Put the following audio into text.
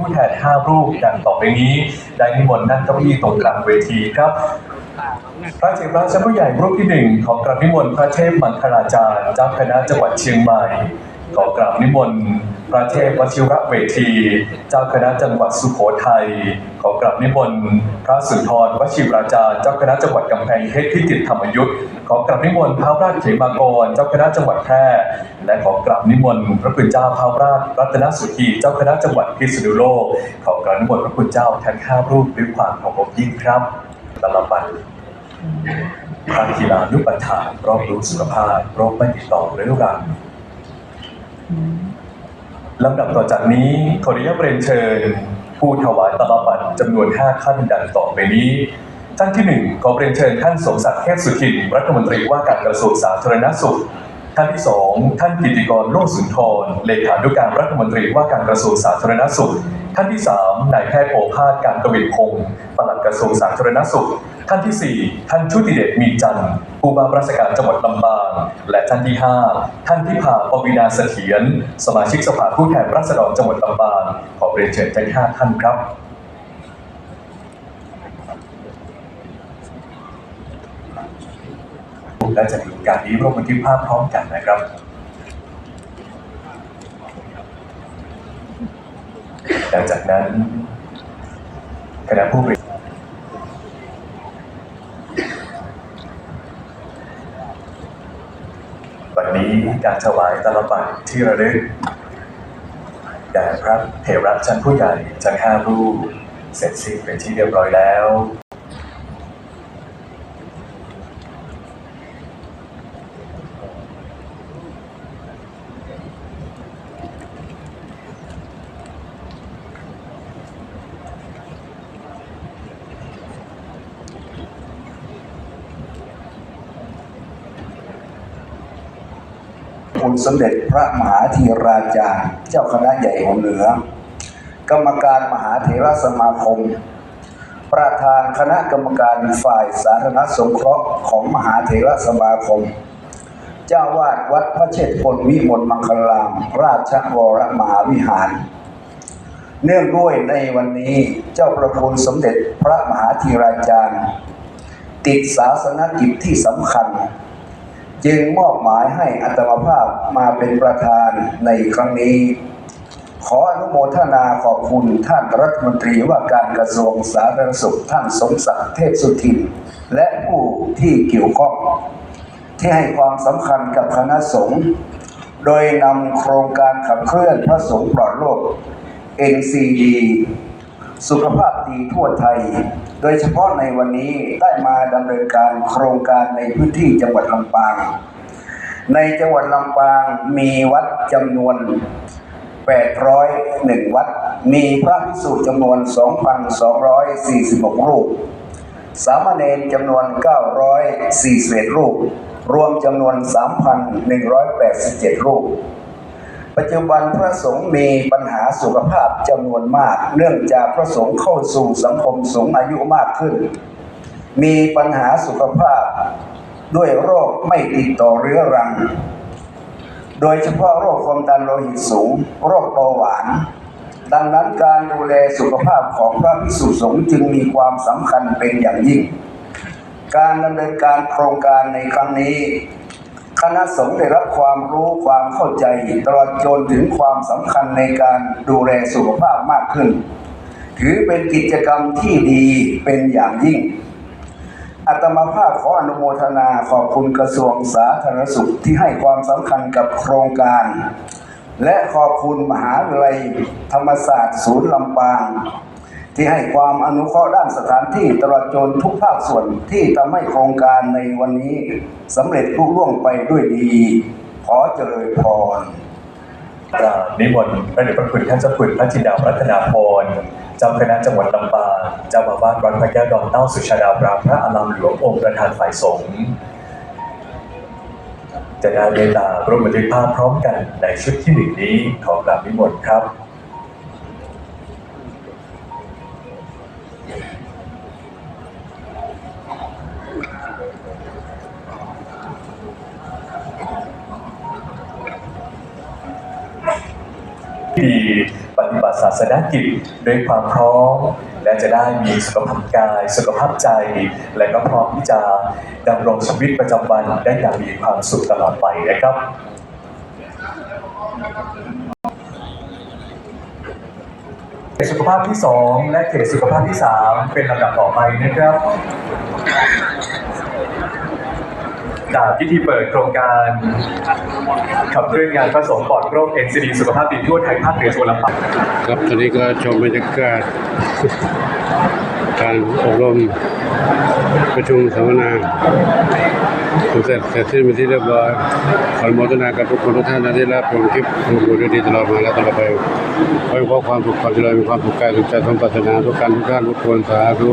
ผู้แทนห้ารูปดังต่อไปนี้ ได้นิมนต์นั่งเก้าอี้ตรงกลางเวทีครับ พระเถระชั้นผู้ใหญ่รูปที่หนึ่งของกราบนิมนต์พระเทพมังคลาจารย์เจ้าคณะจังหวัดเชียงใหม่ ขอกราบนิมนต์พระเทพวชิระเวที เจ้าคณะจังหวัดสุโขทัย ขอกราบนิมนต์พระสุนทรวชิราจารย์เจ้าคณะจังหวัดกำแพงเพชรพิจิตรธรรมยุทธ์ขอกราบนิมนต์พระราชเขมากร เจ้าคณะจังหวัดแพร่ และขอกราบนิมนต์พระคุณเจ้าพระราชรัตนสุธีเจ้าคณะจังหวัดพิษณุโลก ขอกราบนิมนต์พระคุณเจ้าทั้งห้ารูปด้วยความเคารพยิ่งครับตลอดไปทางกีฬานุปัฏฐานรอบรู้สุขภาพโรคไม่ติดต่อเรื้อรัง ลำดับต่อจากนี้ขออนุญาตเรียนเชิญ ผู้ถวายตลบัตรจำนวน 5 ท่านดังต่อไปนี้ ท่านที่ 1 ขอเรียนเชิญท่านสมศักดิ์เทพสุทินรัฐมนตรีว่าการกระทรวงสาธารณสุข ท่านที่ 2 ท่านกิติกรโลสุนทรเลขานุการรัฐมนตรีว่าการกระทรวงสาธารณสุข ท่านที่ 3 นายแพทย์โอภาสการกวินพงศ์ปลัดกระทรวงสาธารณสุข ท่านที่ 4 ท่านชุติเดชมีจันทร์ผู้ว่าราชการจังหวัดลำปาง และท่านที่ 5 ท่านที่พาปวีนาเสถียรสมาชิกสภาผู้แทนราษฎรจังหวัดลำปางขอเรียนเชิญทั้ง5ท่านครับและจะมีการนี้ร่วมบันทึกภาพพร้อมกันนะครับหลังจากนั้นคณะผู้บริ วันนี้การถวายตลบัตรที่ระลึกแด่พระเถระชั้นผู้ใหญ่ชั้นห้ารูปเสร็จสิ้นเป็นที่เรียบร้อยแล้ว คุณสมเด็จพระมหาธีราจารย์เจ้าคณะใหญ่หัวเหนือ กรรมการมหาเถรสมาคม ประธานคณะกรรมการฝ่ายสาธารณสงเคราะห์ของมหาเถรสมาคม เจ้าวาดวัดพระเชษฐพลวิมลมังคลาม ราชวรมหาวิหาร เนื่องด้วยในวันนี้เจ้าประคุณสมเด็จพระมหาธีราจารย์ ติดศาสนกิจที่สำคัญ จึงมอบหมายให้อัตมภาพมาเป็นประธานในครั้งนี้ ขออนุโมทนาขอบคุณท่านรัฐมนตรีว่าการกระทรวงสาธารณสุขท่านสมศักดิ์เทพสุทิน และผู้ที่เกี่ยวข้อง ที่ให้ความสำคัญกับคณะสงฆ์โดยนำโครงการขับเคลื่อนพระสงฆ์ปลอดโลก NCD สุขภาพดีทั่วไทย โดยเฉพาะในวันนี้ได้มาดำเนินการโครงการในพื้นที่จังหวัดลำปาง ในจังหวัดลำปางมีวัดจำนวน 801 วัด มีพระภิกษุจำนวน 2,246 รูป สามเณรจำนวน 941 รูป รวมจำนวน 3,187 รูป ปัจจุบันพระสงฆ์มีปัญหาสุขภาพจำนวนมาก เนื่องจากพระสงฆ์เข้าสู่สังคมสูงอายุมากขึ้น มีปัญหาสุขภาพด้วยโรคไม่ติดต่อเรื้อรัง โดยเฉพาะโรคความดันโลหิตสูง โรคเบาหวาน ดังนั้นการดูแลสุขภาพของพระภิกษุสงฆ์จึงมีความสำคัญเป็นอย่างยิ่ง การดำเนินการโครงการในครั้งนี้ คณะสงฆ์ได้รับความรู้ความเข้าใจตลอดจนถึงความสำคัญในการดูแลสุขภาพมากขึ้น ถือเป็นกิจกรรมที่ดีเป็นอย่างยิ่งอาตมาภาพขออนุโมทนาขอบคุณกระทรวงสาธารณสุขที่ให้ความสำคัญกับโครงการ และขอบคุณมหาวิทยาลัยธรรมศาสตร์ศูนย์ลำปาง ที่ให้ความอนุเคราะห์ด้านสถานที่ตลอดจนทุกภาคส่วนที่ทำให้โครงการในวันนี้สำเร็จลุล่วงไปด้วยดี ขอเจริญพรกราบนิมนต์พระเดชพระคุณท่านเจ้าคุณพระจินดารัตนาพรเจ้าคณะจังหวัดลำปางเจ้าอาวาสวัดพระแก้วดอนเต้าสุชาดาบรามพระอารามหลวงองค์ประธานฝ่ายสงฆ์จะได้เวลาร่วมบันทึกภาพพร้อมกันในชุดที่หนึ่งนี้ขอกราบนิมนต์ครับ ที่ปฏิบัติศาสนกิจด้วยความพร้อม และจะได้มีสุขภาพกาย สุขภาพใจ และก็พร้อมที่จะดำรงชีวิตประจำวันได้อย่างมีความสุขตลอดไปนะครับเขตสุขภาพที่ 2 และเขตสุขภาพที่ 3 เป็นลำดับต่อไปนะครับ จากพิธีเปิดโครงการขับเคลื่อนงานผสมปลอดโรค NCD สุขภาพดีทั่วไทยภาคเหนือส่วนลำปางครับตอนนี้ก็ชมบรรยากาศการอบรมประชุมสัมมนาเสร็จเสร็จสิ้นเป็นที่เรียบร้อยขออนุโมทนากับทุกคนทุกท่านนะที่รับชมคลิปดูดูดีตลอดมาและตลอดไปขอให้ความสุขความเจริญมีความสุขกายสุขใจสมปรารถนาทุกการทุกท่านทุกคนสาธุ